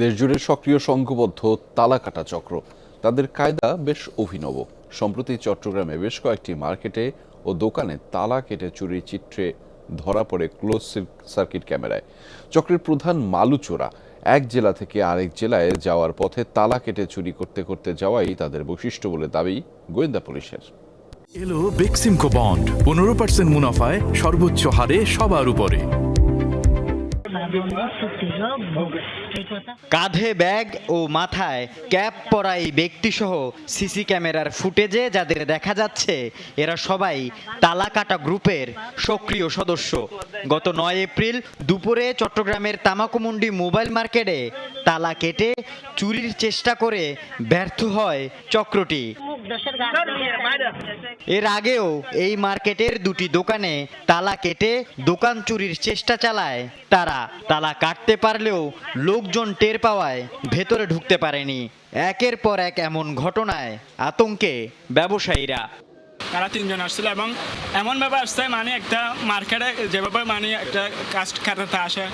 দেশজুড়ে সক্রিয় সংঘবদ্ধ তালাকাটা চক্র। তাদের কায়দা বেশ অভিনব। সম্প্রতি চট্টগ্রামে বেশ কয়েকটি মার্কেটে ও দোকানে তালা কেটে চুরির চিত্রে ধরা পড়ে ক্লোজ সার্কিট ক্যামেরায়। চক্রের প্রধান মালু চোরা এক জেলা থেকে আরেক জেলায় যাওয়ার পথে তালা কেটে চুরি করতে করতে যাওয়াই তাদের বৈশিষ্ট্য বলে দাবি গোয়েন্দা পুলিশের। এলো বেক্সিমকো বন্ড। পনেরো পার্সেন্ট মুনাফায় সর্বোচ্চ হারে সবার উপরে। কাঁধে ব্যাগ ও মাথায় ক্যাপ পরা এই ব্যক্তিসহ সিসি ক্যামেরার ফুটেজে যাদের দেখা যাচ্ছে, এরা সবাই তালাকাটা গ্রুপের সক্রিয় সদস্য। গত নয় এপ্রিল দুপুরে চট্টগ্রামের তামাকুমুন্ডি মোবাইল মার্কেটে তালা কেটে চুরির চেষ্টা করে ব্যর্থ হয় চক্রটি। এর আগেও এই মার্কেটের দুটি দোকানে তালা কেটে দোকান চুরির চেষ্টা চালায়। তারা তালা কাটতে পারলেও লোকজন টের পাওয়ায় ভেতরে ঢুকতে পারেনি। একের পর এক এমন ঘটনায় আতঙ্কে ব্যবসায়ীরা। তারা তিনজন আসছিল এবং এমনভাবে আসছে মানে একটা মার্কেটে যেভাবে মানে একটা কাস্ট খাতাতে আসে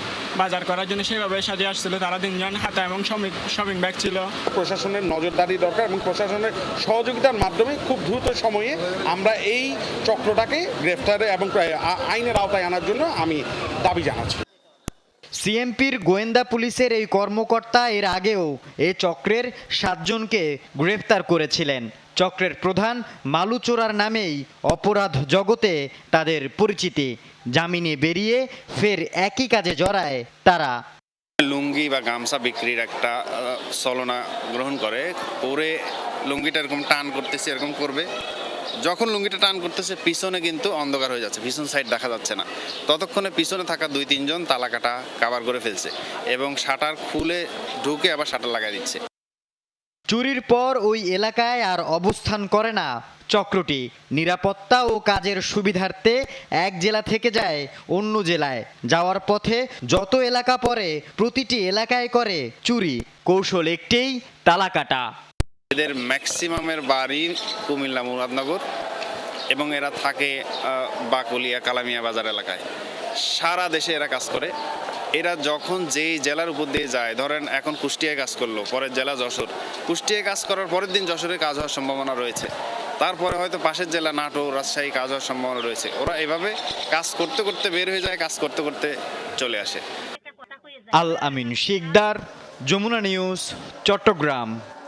বাজার করার জন্য সেইভাবে সাজিয়ে আসছিল। তারা তিনজন হাতে এবং শ্রমিক শপিং ব্যাগ ছিল। প্রশাসনের নজরদারি দরকার এবং প্রশাসনের সহযোগিতার মাধ্যমে খুব দ্রুত সময়ে আমরা এই চক্রটাকে গ্রেফতারে এবং আইনের আওতায় আনার জন্য আমি দাবি জানাচ্ছি। সিএমপির গোয়েন্দা পুলিশের এই কর্মকর্তা এর আগেও এ চক্রের সাতজনকে গ্রেফতার করেছিলেন। চক্রের প্রধান মালুচোরার নামেই অপরাধ জগতে তাদের পরিচিতি। জামিনে বেরিয়ে ফের একই কাজে জড়ায় তারা। লুঙ্গি বা গামছা বিক্রির একটা চলনা গ্রহণ করে। পরে লুঙ্গিটা এরকম টান করতেছে, এরকম করবে। যখন লুঙ্গিটা টান করতেছে, পিছনে কিন্তু অন্ধকার হয়ে যাচ্ছে, পিছন সাইড দেখা যাচ্ছে না। ততক্ষণে পিছনে থাকা দুই তিনজন তালাকাটা কাভার করে ফেলছে এবং শাটার খুলে ঢুকে আবার শাটার লাগাই দিচ্ছে। চুরির পর ওই এলাকায় আর অবস্থান করে না। চক্রটি নিরাপত্তা ও কাজের সুবিধার্থে এক জেলা থেকে যায় অন্য জেলায়। যাওয়ার পথে যত এলাকা পড়ে, প্রতিটি এলাকায় করে চুরি। কৌশল একটেই তালাকাটা। এদের ম্যাক্সিমামের বাড়ি কুমিল্লা মুরাদনগর এবং এরা থাকে বাকলিয়া কালামিয়া বাজার এলাকায়। সারা দেশে এরা কাজ করে। এরা যখন যেই জেলার উপর দিয়ে যায়, ধরেন এখন কুষ্টিয়ায় কাজ করল, পরের জেলা যশোর। কুষ্টিয়ায় কাজ করার পরের দিন যশোরে কাজ হওয়ার সম্ভাবনা রয়েছে। তারপরে হয়তো পাশের জেলা নাটোর, রাজশাহী কাজ হওয়ার সম্ভাবনা রয়েছে। ওরা এভাবে কাজ করতে করতে বের হয়ে যায়, কাজ করতে করতে চলে আসে। আল আমিন শিকদার, যমুনা নিউজ, চট্টগ্রাম।